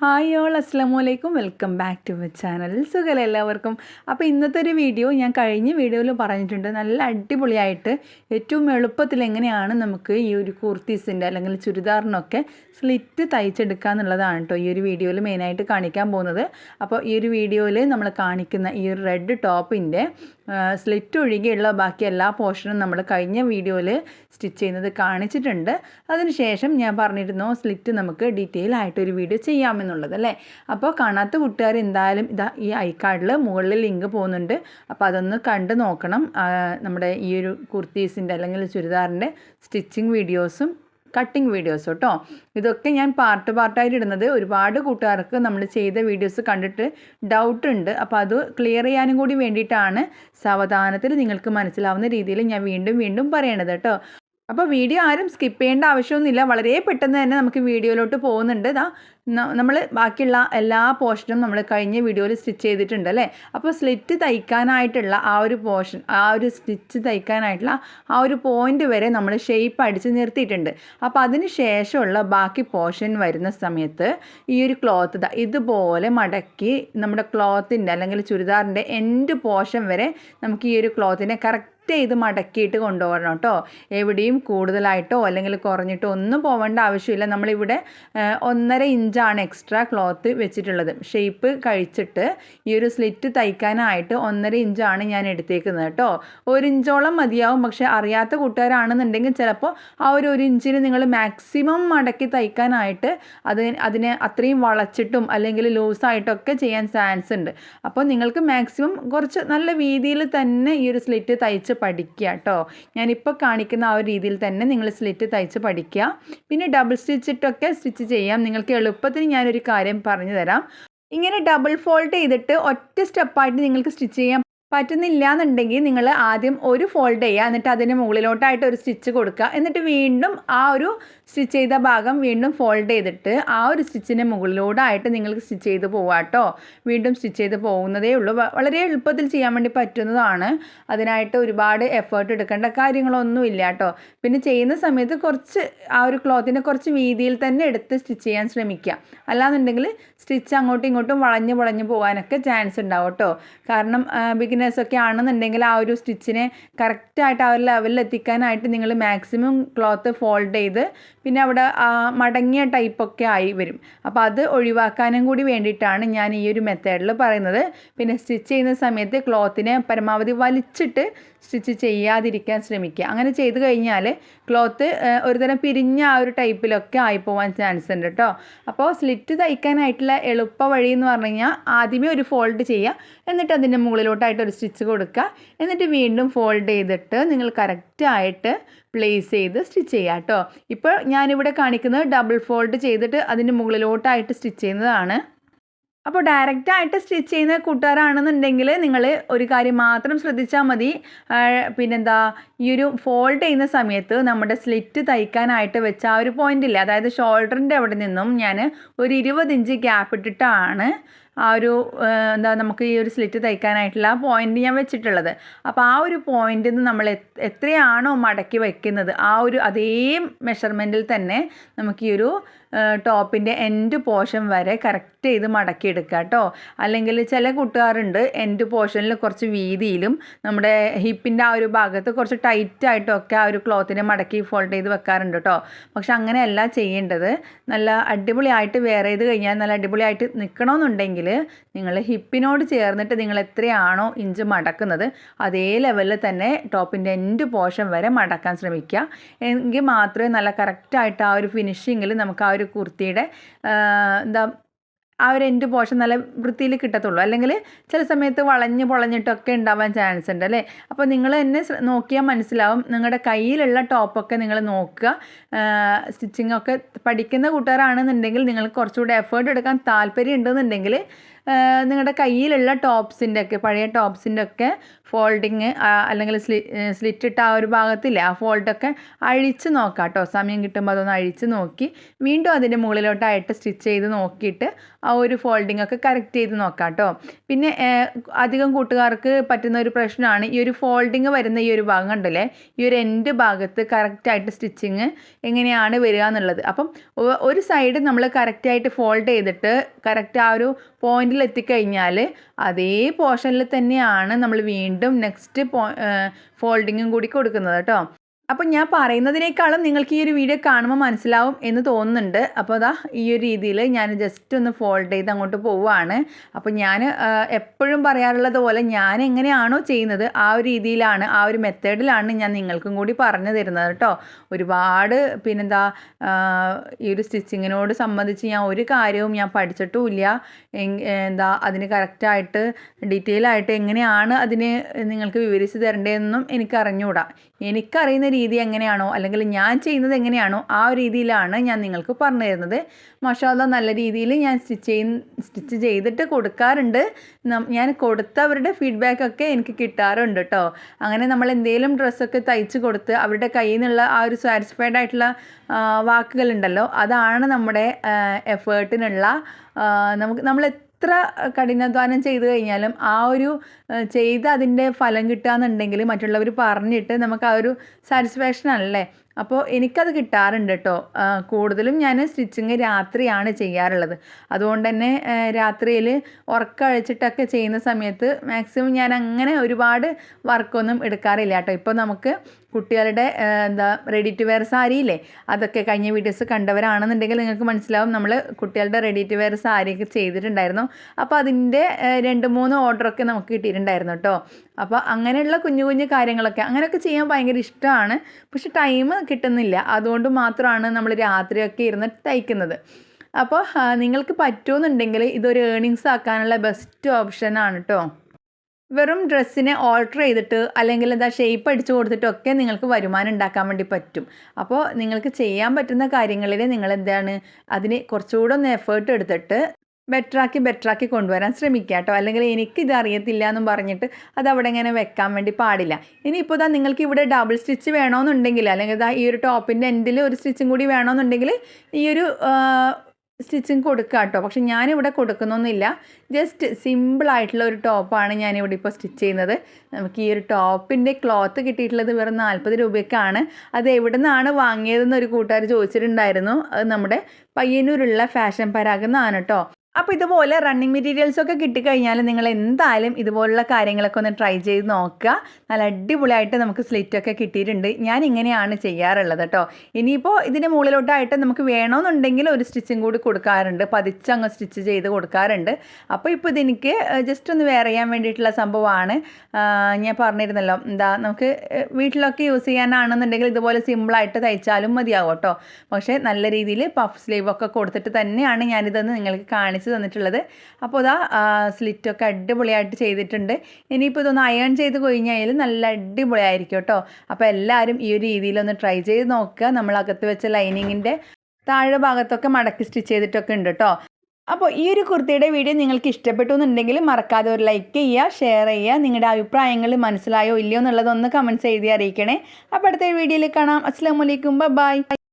Hi all അസ്സാം വലൈക്കും welcome back to my channel. സുഖം എല്ലാവർക്കും? അപ്പോൾ ഇന്നത്തെ ഒരു വീഡിയോ ഞാൻ കഴിഞ്ഞ വീഡിയോയിൽ പറഞ്ഞിട്ടുണ്ട്. നല്ല അടിപൊളിയായിട്ട് ഏറ്റവും എളുപ്പത്തിൽ എങ്ങനെയാണ് നമുക്ക് ഈ ഒരു കുർത്തീസിന്റെ അല്ലെങ്കിൽ ചുരിദാറിനൊക്കെ സ്ലിറ്റ് തയ്ച്ചെടുക്കുക എന്നുള്ളതാണ് കേട്ടോ ഈ ഒരു വീഡിയോയിൽ മെയിനായിട്ട് കാണിക്കാൻ പോകുന്നത്. അപ്പോൾ ഈ ഒരു വീഡിയോയിൽ നമ്മൾ കാണിക്കുന്ന ഈ ഒരു റെഡ് ടോപ്പിന്റെ സ്ലിറ്റ് ഒഴികെയുള്ള ബാക്കി എല്ലാ പോർഷനും നമ്മൾ കഴിഞ്ഞ വീഡിയോയിൽ സ്റ്റിച്ച് ചെയ്യുന്നത് കാണിച്ചിട്ടുണ്ട്. അതിനുശേഷം ഞാൻ പറഞ്ഞിരുന്നു സ്ലിറ്റ് നമുക്ക് ഡീറ്റെയിൽ ആയിട്ടൊരു വീഡിയോ ചെയ്യാമെന്നുള്ളത് അല്ലേ? അപ്പോൾ കാണാത്ത കൂട്ടുകാർ എന്തായാലും ഇതാ ഈ ഐ കാർഡിൽ മുകളിൽ ലിങ്ക് പോകുന്നുണ്ട്. അപ്പോൾ അതൊന്ന് കണ്ട് നോക്കണം. നമ്മുടെ ഈ ഒരു കുർത്തീസിന്റെ അല്ലെങ്കിൽ ചുരിദാറിന്റെ സ്റ്റിച്ചിങ് വീഡിയോസും കട്ടിങ് വീഡിയോസ് കേട്ടോ. ഇതൊക്കെ ഞാൻ പാർട്ട് പാർട്ടായിട്ട് ഇടുന്നത്. ഒരുപാട് കൂട്ടുകാർക്ക് നമ്മൾ ചെയ്ത വീഡിയോസ് കണ്ടിട്ട് ഡൗട്ട് ഉണ്ട്. അപ്പോൾ അത് ക്ലിയർ ചെയ്യാനും കൂടി വേണ്ടിയിട്ടാണ് സാവധാനത്തിൽ നിങ്ങൾക്ക് മനസ്സിലാവുന്ന രീതിയിൽ ഞാൻ വീണ്ടും വീണ്ടും പറയണത് കേട്ടോ. അപ്പോൾ വീഡിയോ ആരും സ്കിപ്പ് ചെയ്യേണ്ട ആവശ്യമൊന്നുമില്ല. വളരെ പെട്ടെന്ന് തന്നെ നമുക്ക് വീഡിയോയിലോട്ട് പോകുന്നുണ്ട്. ഇതാ നമ്മൾ ബാക്കിയുള്ള എല്ലാ പോർഷനും നമ്മൾ കഴിഞ്ഞ വീഡിയോയിൽ സ്റ്റിച്ച് ചെയ്തിട്ടുണ്ട് അല്ലേ? അപ്പോൾ സ്ലിറ്റ് തയ്ക്കാനായിട്ടുള്ള ആ ഒരു പോർഷൻ ആ ഒരു സ്റ്റിച്ച് തയ്ക്കാനായിട്ടുള്ള ആ ഒരു പോയിന്റ് വരെ നമ്മൾ ഷേപ്പ് അടിച്ച് നിർത്തിയിട്ടുണ്ട്. അപ്പോൾ അതിന് ശേഷമുള്ള ബാക്കി പോർഷൻ വരുന്ന സമയത്ത് ഈ ഒരു ക്ലോത്ത് ഇതുപോലെ മടക്കി നമ്മുടെ ക്ലോത്തിന്റെ അല്ലെങ്കിൽ ചുരിദാറിന്റെ എൻഡ് പോർഷൻ വരെ നമുക്ക് ഈ ഒരു ക്ലോത്തിനെ കറക്റ്റ് ചെയ്ത് മടക്കിയിട്ട് കൊണ്ടുപോകണം കേട്ടോ. എവിടെയും കൂടുതലായിട്ടോ അല്ലെങ്കിൽ കുറഞ്ഞിട്ടോ ഒന്നും പോവേണ്ട ആവശ്യമില്ല. നമ്മളിവിടെ ഒന്നര ഇഞ്ചാണ് എക്സ്ട്രാ ക്ലോത്ത് വെച്ചിട്ടുള്ളത്. ഷേപ്പ് കഴിച്ചിട്ട് ഈ ഒരു സ്ലിറ്റ് തയ്ക്കാനായിട്ട് ഒന്നര ഇഞ്ചാണ് ഞാൻ എടുത്തേക്കുന്നത് കേട്ടോ. ഒരു ഇഞ്ചോളം മതിയാവും. പക്ഷേ അറിയാത്ത കൂട്ടുകാരാണെന്നുണ്ടെങ്കിൽ ചിലപ്പോൾ ആ ഒരു ഒരു ഇഞ്ചിന് നിങ്ങൾ മാക്സിമം മടക്കി തയ്ക്കാനായിട്ട് അത് അതിനെ അത്രയും വളച്ചിട്ടും അല്ലെങ്കിൽ ലൂസായിട്ടൊക്കെ ചെയ്യാൻ ചാൻസ് ഉണ്ട്. അപ്പോൾ നിങ്ങൾക്ക് മാക്സിമം കുറച്ച് നല്ല രീതിയിൽ തന്നെ ഈ ഒരു സ്ലിറ്റ് തയ്ച്ച് പഠിക്കുക കേട്ടോ ഞാനിപ്പോൾ കാണിക്കുന്ന ആ ഒരു രീതിയിൽ തന്നെ നിങ്ങൾ സ്ലിറ്റ് തയ്ച്ച് പഠിക്കുക. പിന്നെ ഡബിൾ സ്റ്റിച്ചിട്ടൊക്കെ സ്റ്റിച്ച് ചെയ്യാം. നിങ്ങൾക്ക് എളുപ്പത്തിന് ഞാനൊരു കാര്യം പറഞ്ഞു തരാം. ഇങ്ങനെ ഡബിൾ ഫോൾഡ് ചെയ്തിട്ട് ഒറ്റ സ്റ്റെപ്പായിട്ട് നിങ്ങൾക്ക് സ്റ്റിച്ച് ചെയ്യാൻ പറ്റുന്നില്ല എന്നുണ്ടെങ്കിൽ നിങ്ങൾ ആദ്യം ഒരു ഫോൾഡ് ചെയ്യുക. എന്നിട്ട് അതിന് മുകളിലോട്ടായിട്ട് ഒരു സ്റ്റിച്ച് കൊടുക്കുക. എന്നിട്ട് വീണ്ടും ആ ഒരു സ്റ്റിച്ച് ചെയ്ത ഭാഗം വീണ്ടും ഫോൾഡ് ചെയ്തിട്ട് ആ ഒരു സ്റ്റിച്ചിന് മുകളിലോടായിട്ട് നിങ്ങൾക്ക് സ്റ്റിച്ച് ചെയ്ത് പോവാട്ടോ വീണ്ടും സ്റ്റിച്ച് ചെയ്ത് പോകുന്നതേ ഉള്ളൂ. വളരെ എളുപ്പത്തിൽ ചെയ്യാൻ വേണ്ടി പറ്റുന്നതാണ്. അതിനായിട്ട് ഒരുപാട് എഫേർട്ട് എടുക്കേണ്ട കാര്യങ്ങളൊന്നും ഇല്ല കേട്ടോ. പിന്നെ ചെയ്യുന്ന സമയത്ത് കുറച്ച് ആ ഒരു ക്ലോത്തിനെ കുറച്ച് വീതിയിൽ തന്നെ എടുത്ത് സ്റ്റിച്ച് ചെയ്യാൻ ശ്രമിക്കുക. അല്ലാന്നുണ്ടെങ്കിൽ സ്റ്റിച്ച് അങ്ങോട്ടും ഇങ്ങോട്ടും വളഞ്ഞ് വളഞ്ഞ് പോകാനൊക്കെ ചാൻസ് ഉണ്ടാവും കേട്ടോ. കാരണം ബിഗിനേഴ്സ് ഒക്കെ ആണെന്നുണ്ടെങ്കിൽ ആ ഒരു സ്റ്റിച്ചിനെ കറക്റ്റായിട്ട് ആ ഒരു ലെവലിൽ എത്തിക്കാനായിട്ട് നിങ്ങൾ മാക്സിമം ക്ലോത്ത് ഫോൾഡ് ചെയ്ത് പിന്നെ അവിടെ മടങ്ങിയ ടൈപ്പൊക്കെ ആയി വരും. അപ്പോൾ അത് ഒഴിവാക്കാനും കൂടി വേണ്ടിയിട്ടാണ് ഞാൻ ഈ ഒരു മെത്തേഡിൽ പറയുന്നത്. പിന്നെ സ്റ്റിച്ച് ചെയ്യുന്ന സമയത്ത് ക്ലോത്തിനെ പരമാവധി വലിച്ചിട്ട് സ്റ്റിച്ച് ചെയ്യാതിരിക്കാൻ ശ്രമിക്കുക. അങ്ങനെ ചെയ്ത് കഴിഞ്ഞാൽ ക്ലോത്ത് ഒരുതരം പിരിഞ്ഞ ആ ഒരു ടൈപ്പിലൊക്കെ ആയിപ്പോവാൻ ചാൻസ് ഉണ്ട് കേട്ടോ അപ്പോൾ സ്ലിറ്റ് തയ്ക്കാനായിട്ടുള്ള എളുപ്പ വഴി എന്ന് പറഞ്ഞു കഴിഞ്ഞാൽ ആദ്യമേ ഒരു ഫോൾഡ് ചെയ്യുക. എന്നിട്ട് അതിന്റെ മുകളിലോട്ടായിട്ട് ഒരു സ്റ്റിച്ച് കൊടുക്കുക. എന്നിട്ട് വീണ്ടും ഫോൾഡ് ചെയ്തിട്ട് നിങ്ങൾ കറക്റ്റായിട്ട് പ്ലേസ് ചെയ്ത് സ്റ്റിച്ച് ചെയ്യുക കേട്ടോ ഇപ്പോൾ ഞാനിവിടെ കാണിക്കുന്നത് ഡബിൾ ഫോൾഡ് ചെയ്തിട്ട് അതിന്റെ മുകളിലോട്ടായിട്ട് സ്റ്റിച്ച് ചെയ്യുന്നതാണ്. അപ്പോൾ ഡയറക്റ്റായിട്ട് സ്റ്റിച്ച് ചെയ്യുന്ന കൂട്ടുകാരാണെന്നുണ്ടെങ്കിൽ നിങ്ങൾ ഒരു കാര്യം മാത്രം ശ്രദ്ധിച്ചാൽ മതി. പിന്നെന്താ ഈ ഒരു ഫോൾഡ് ചെയ്യുന്ന സമയത്ത് നമ്മുടെ സ്ലിറ്റ് തയ്ക്കാനായിട്ട് വെച്ച ആ ഒരു പോയിന്റ് ഇല്ല? അതായത് ഷോൾഡറിന്റെ അവിടെ നിന്നും ഞാൻ ഒരു ഇരുപത് ഇഞ്ച് ഗ്യാപ്പ് ഇട്ടിട്ടാണ് ആ ഒരു എന്താ നമുക്ക് ഈ ഒരു സ്ലിറ്റ് തയ്ക്കാനായിട്ടുള്ള ആ പോയിന്റ് ഞാൻ വെച്ചിട്ടുള്ളത്. അപ്പോൾ ആ ഒരു പോയിന്റിൽ നിന്ന് നമ്മൾ എത്രയാണോ മടക്കി വെക്കുന്നത് ആ ഒരു അതേ മെഷർമെന്റിൽ തന്നെ നമുക്ക് ഈ ഒരു ടോപ്പിന്റെ എൻഡ് പോർഷൻ വരെ കറക്റ്റ് ചെയ്ത് മടക്കി കേട്ടോ അല്ലെങ്കിൽ ചില കൂട്ടുകാരുണ്ട് എൻഡ് പോർഷനിൽ കുറച്ച് വീതിയിലും നമ്മുടെ ഹിപ്പിന്റെ ആ ഒരു ഭാഗത്ത് കുറച്ച് ടൈറ്റായിട്ടൊക്കെ ആ ഒരു ക്ലോത്തിനെ മടക്കി ഫോൾഡ് ചെയ്ത് വെക്കാറുണ്ട് കേട്ടോ പക്ഷെ അങ്ങനെയല്ല ചെയ്യേണ്ടത്. നല്ല അടിപൊളിയായിട്ട് വേറെ ചെയ്ത് കഴിഞ്ഞാൽ നല്ല അടിപൊളിയായിട്ട് നിൽക്കണമെന്നുണ്ടെങ്കിൽ നിങ്ങൾ ഹിപ്പിനോട് ചേർന്നിട്ട് നിങ്ങൾ എത്രയാണോ ഇഞ്ച് മടക്കുന്നത് അതേ ലെവലിൽ തന്നെ ടോപ്പിന്റെ എൻഡ് പോർഷൻ വരെ മടക്കാൻ ശ്രമിക്കുക. എങ്കിൽ മാത്രമേ നല്ല കറക്റ്റായിട്ട് ആ ഒരു ഫിനിഷിങ്ങിൽ നമുക്ക് ആ ഒരു കുർത്തിയുടെ എന്താ ആ ഒരു പോഷൻ നല്ല വൃത്തിയിൽ കിട്ടത്തുള്ളൂ. അല്ലെങ്കിൽ ചില സമയത്ത് വളഞ്ഞ് പൊളഞ്ഞിട്ടൊക്കെ ഉണ്ടാവാൻ ചാൻസ് ഉണ്ട് അല്ലേ? അപ്പോൾ നിങ്ങൾ എന്നെ നോക്കിയാൽ മനസ്സിലാവും. നിങ്ങളുടെ കയ്യിലുള്ള ടോപ്പൊക്കെ നിങ്ങൾ നോക്കുക. സ്റ്റിച്ചിങ് ഒക്കെ പഠിക്കുന്ന കൂട്ടുകാരാണെന്നുണ്ടെങ്കിൽ നിങ്ങൾക്ക് കുറച്ചുകൂടെ എഫേർട്ട് എടുക്കാൻ താല്പര്യം ഉണ്ടെന്നുണ്ടെങ്കിൽ നിങ്ങളുടെ കയ്യിലുള്ള ടോപ്സിന്റെ ഒക്കെ പഴയ ടോപ്സിന്റെ ഒക്കെ ഫോൾഡിങ് അല്ലെങ്കിൽ സ്ലി സ്ലിറ്റ് ഇട്ട ആ ഒരു ഭാഗത്തില്ലേ ആ ഫോൾഡൊക്കെ അഴിച്ച് നോക്കാം കേട്ടോ സമയം കിട്ടുമ്പോൾ അതൊന്ന് അഴിച്ച് നോക്കി വീണ്ടും അതിന്റെ മുകളിലോട്ടായിട്ട് സ്റ്റിച്ച് ചെയ്ത് നോക്കിയിട്ട് ആ ഒരു ഫോൾഡിംഗ് ഒക്കെ കറക്റ്റ് ചെയ്ത് നോക്കാം കേട്ടോ പിന്നെ അധികം കൂട്ടുകാർക്ക് പറ്റുന്ന ഒരു പ്രശ്നമാണ് ഈ ഒരു ഫോൾഡിങ് വരുന്ന ഈ ഒരു ഭാഗം കണ്ടില്ലേ ഈ ഒരു എൻഡ് ഭാഗത്ത് കറക്റ്റായിട്ട് സ്റ്റിച്ചിങ് എങ്ങനെയാണ് വരിക എന്നുള്ളത്. അപ്പം ഒരു സൈഡ് നമ്മൾ കറക്റ്റായിട്ട് ഫോൾഡ് ചെയ്തിട്ട് കറക്റ്റ് ആ ഒരു പോയിന്റിൽ എത്തിക്കഴിഞ്ഞാൽ അതേ പോർഷനിൽ തന്നെയാണ് നമ്മൾ വീണ്ടും നെക്സ്റ്റ് പോ ഫോൾഡിങ്ങും കൂടി കൊടുക്കുന്നത് കേട്ടോ. അപ്പം ഞാൻ പറയുന്നതിനേക്കാളും നിങ്ങൾക്ക് ഈ ഒരു വീഡിയോ കാണുമ്പോൾ മനസ്സിലാവും എന്ന് തോന്നുന്നുണ്ട്. അപ്പോൾ അതാ ഈ ഒരു രീതിയിൽ ഞാൻ ജസ്റ്റ് ഒന്ന് ഫോൾഡ് ചെയ്ത് അങ്ങോട്ട് പോവുകയാണ് അപ്പോൾ ഞാൻ എപ്പോഴും പറയാറുള്ളത് പോലെ ഞാൻ എങ്ങനെയാണോ ചെയ്യുന്നത് ആ ഒരു രീതിയിലാണ് ആ ഒരു മെത്തേഡിലാണ് ഞാൻ നിങ്ങൾക്കും കൂടി പറഞ്ഞു തരുന്നത് കേട്ടോ ഒരുപാട് പിന്നെന്താ ഈ ഒരു സ്റ്റിച്ചിങ്ങിനോട് സംബന്ധിച്ച് ഞാൻ ഒരു കാര്യവും ഞാൻ പഠിച്ചിട്ടുമില്ല. എന്താ അതിന് കറക്റ്റായിട്ട് ഡീറ്റെയിൽ ആയിട്ട് എങ്ങനെയാണ് അതിന് നിങ്ങൾക്ക് വിവരിച്ച് തരേണ്ടതെന്നും എനിക്ക് അറിഞ്ഞുകൂടാ എനിക്കറിയുന്ന രീതി എങ്ങനെയാണോ അല്ലെങ്കിൽ ഞാൻ ചെയ്യുന്നത് എങ്ങനെയാണോ ആ ഒരു രീതിയിലാണ് ഞാൻ നിങ്ങൾക്ക് പറഞ്ഞു തരുന്നത്. മഷാല നല്ല രീതിയിൽ ഞാൻ സ്റ്റിച്ച് ചെയ്യുന്ന സ്റ്റിച്ച് ചെയ്തിട്ട് കൊടുക്കാറുണ്ട്. ഞാൻ കൊടുത്തവരുടെ ഫീഡ്ബാക്കൊക്കെ എനിക്ക് കിട്ടാറുണ്ട് കേട്ടോ അങ്ങനെ നമ്മൾ എന്തെങ്കിലും ഡ്രസ്സൊക്കെ തയ്ച്ച് കൊടുത്ത് അവരുടെ കയ്യിൽ നിന്നുള്ള ആ ഒരു സാറ്റിസ്ഫൈഡ് ആയിട്ടുള്ള വാക്കുകളുണ്ടല്ലോ അതാണ് നമ്മുടെ എഫേർട്ടിനുള്ള നമുക്ക് നമ്മൾ എത്ര കഠിനാധ്വാനം ചെയ്തു കഴിഞ്ഞാലും ആ ഒരു ചെയ്ത് അതിന്റെ ഫലം കിട്ടുകയെന്നുണ്ടെങ്കിൽ മറ്റുള്ളവർ പറഞ്ഞിട്ട് നമുക്ക് ആ ഒരു സാറ്റിസ്ഫാക്ഷൻ അല്ലേ? അപ്പോൾ എനിക്കത് കിട്ടാറുണ്ട് കേട്ടോ കൂടുതലും ഞാൻ സ്റ്റിച്ചിങ് രാത്രിയാണ് ചെയ്യാറുള്ളത്. അതുകൊണ്ട് തന്നെ രാത്രിയിൽ ഉറക്കഴിച്ചിട്ടൊക്കെ ചെയ്യുന്ന സമയത്ത് മാക്സിമം ഞാൻ അങ്ങനെ ഒരുപാട് വർക്കൊന്നും എടുക്കാറില്ല കേട്ടോ ഇപ്പോൾ നമുക്ക് കുട്ടികളുടെ എന്താ റെഡി ടു വെയർ സാരിയില്ലേ അതൊക്കെ കഴിഞ്ഞ വീഡിയോസ് കണ്ടവരാണെന്നുണ്ടെങ്കിൽ നിങ്ങൾക്ക് മനസ്സിലാവും. നമ്മൾ കുട്ടികളുടെ റെഡി ടു വെയർ സാരിയൊക്കെ ചെയ്തിട്ടുണ്ടായിരുന്നു. അപ്പോൾ അതിന്റെ രണ്ട് മൂന്ന് ഓർഡറൊക്കെ നമുക്ക് കിട്ടിയിട്ടുണ്ടായിരുന്നു കേട്ടോ അപ്പോൾ അങ്ങനെയുള്ള കുഞ്ഞു കുഞ്ഞു കാര്യങ്ങളൊക്കെ അങ്ങനെയൊക്കെ ചെയ്യാൻ ഭയങ്കര ഇഷ്ടമാണ് പക്ഷെ ടൈം കിട്ടുന്നില്ല. അതുകൊണ്ട് മാത്രമാണ് നമ്മൾ രാത്രിയൊക്കെ ഇരുന്ന് തയ്ക്കുന്നത്. അപ്പോൾ നിങ്ങൾക്ക് പറ്റുമെന്നുണ്ടെങ്കിൽ ഇതൊരു ഏണിങ്സ് ആക്കാനുള്ള ബെസ്റ്റ് ഓപ്ഷനാണ് കേട്ടോ വെറും ഡ്രസ്സിനെ ഓൾട്ടർ ചെയ്തിട്ട് അല്ലെങ്കിൽ എന്താ ഷേപ്പ് അടിച്ചു കൊടുത്തിട്ടൊക്കെ നിങ്ങൾക്ക് വരുമാനം ഉണ്ടാക്കാൻ വേണ്ടി പറ്റും. അപ്പോൾ നിങ്ങൾക്ക് ചെയ്യാൻ പറ്റുന്ന കാര്യങ്ങളിൽ നിങ്ങൾ എന്താണ്? അതിന് കുറച്ചുകൂടെ ഒന്ന് എഫേർട്ട് എടുത്തിട്ട് ബെറ്ററാക്കി ബെറ്ററാക്കി കൊണ്ടുവരാൻ ശ്രമിക്കുക കേട്ടോ. അല്ലെങ്കിൽ എനിക്കിത് അറിയത്തില്ല എന്നും പറഞ്ഞിട്ട് അത് അവിടെ ഇങ്ങനെ വെക്കാൻ വേണ്ടി പാടില്ല. ഇനിയിപ്പോൾ ഇതാ നിങ്ങൾക്ക് ഇവിടെ ഡബിൾ സ്റ്റിച്ച് വേണമെന്നുണ്ടെങ്കിൽ അല്ലെങ്കിൽ ഇതാ ഈ ഒരു ടോപ്പിന്റെ എൻഡിൽ ഒരു സ്റ്റിച്ചും കൂടി വേണമെന്നുണ്ടെങ്കിൽ ഈ ഒരു സ്റ്റിച്ചിങ് കൊടുക്കുക കേട്ടോ. പക്ഷെ ഞാനിവിടെ കൊടുക്കുന്നൊന്നുമില്ല. ജസ്റ്റ് സിമ്പിളായിട്ടുള്ള ഒരു ടോപ്പാണ് ഞാനിവിടെ ഇപ്പോൾ സ്റ്റിച്ച് ചെയ്യുന്നത്. നമുക്ക് ഈ ഒരു ടോപ്പിന്റെ ക്ലോത്ത് കിട്ടിയിട്ടുള്ളത് വെറും നാൽപ്പത് രൂപയ്ക്കാണ്. അത് എവിടെ നിന്നാണ് വാങ്ങിയതെന്ന് ഒരു കൂട്ടുകാർ ചോദിച്ചിട്ടുണ്ടായിരുന്നു. അത് നമ്മുടെ പയ്യന്നൂരുള്ള ഫാഷൻ പരാഗെന്നാണ് കേട്ടോ. അപ്പോൾ ഇതുപോലെ റണ്ണിങ് മെറ്റീരിയൽസ് ഒക്കെ കിട്ടിക്കഴിഞ്ഞാൽ നിങ്ങൾ എന്തായാലും ഇതുപോലുള്ള കാര്യങ്ങളൊക്കെ ഒന്ന് ട്രൈ ചെയ്ത് നോക്കുക. നല്ല അടിപൊളിയായിട്ട് നമുക്ക് സ്ലിറ്റൊക്കെ കിട്ടിയിട്ടുണ്ട്. ഞാൻ ഇങ്ങനെയാണ് ചെയ്യാറുള്ളത് കേട്ടോ ഇനിയിപ്പോൾ ഇതിന്റെ മുകളിലോട്ടായിട്ട് നമുക്ക് വേണമെന്നുണ്ടെങ്കിൽ ഒരു സ്റ്റിച്ചും കൂടി കൊടുക്കാറുണ്ട്. പതിച്ചങ്ങ് സ്റ്റിച്ച് ചെയ്ത് കൊടുക്കാറുണ്ട്. അപ്പോൾ ഇപ്പോൾ ഇതെനിക്ക് ജസ്റ്റ് ഒന്ന് വെയർ ചെയ്യാൻ വേണ്ടിയിട്ടുള്ള സംഭവമാണ്. ഞാൻ പറഞ്ഞിരുന്നല്ലോ എന്താ നമുക്ക് വീട്ടിലൊക്കെ യൂസ് ചെയ്യാനാണെന്നുണ്ടെങ്കിൽ ഇതുപോലെ സിമ്പിളായിട്ട് തയ്ച്ചാലും മതിയാവും കേട്ടോ പക്ഷേ നല്ല രീതിയിൽ പഫ് സ്ലീവ് ഒക്കെ കൊടുത്തിട്ട് തന്നെയാണ് ഞാനിതെന്ന് നിങ്ങൾക്ക് കാണിച്ചു തന്നിട്ടുള്ളത്. അപ്പോൾ ഇതാ സ്ലിറ്റൊക്കെ അടിപൊളിയായിട്ട് ചെയ്തിട്ടുണ്ട്. ഇനിയിപ്പോൾ ഇതൊന്ന് അയൺ ചെയ്ത് കഴിഞ്ഞാൽ നല്ല അടിപൊളിയായിരിക്കും കേട്ടോ. അപ്പോൾ എല്ലാവരും ഈ ഒരു രീതിയിലൊന്ന് ട്രൈ ചെയ്ത് നോക്കുക. നമ്മൾ അകത്ത് വെച്ച ലൈനിങ്ങിന്റെ താഴെ ഭാഗത്തൊക്കെ മടക്കി സ്റ്റിച്ച് ചെയ്തിട്ടൊക്കെ ഉണ്ട് കേട്ടോ. അപ്പോൾ ഈ ഒരു കുർത്തിയുടെ വീഡിയോ നിങ്ങൾക്ക് ഇഷ്ടപ്പെട്ടു എന്നുണ്ടെങ്കിൽ മറക്കാതെ ഒരു ലൈക്ക് ചെയ്യുക ഷെയർ ചെയ്യുക. നിങ്ങളുടെ അഭിപ്രായങ്ങൾ മനസ്സിലായോ ഇല്ലയോ എന്നുള്ളതൊന്ന് കമന്റ്സ് എഴുതി അറിയിക്കണേ. അപ്പോൾ അടുത്ത വീഡിയോയിൽ കാണാം. അസ്സാം വലൈക്കും ബൈ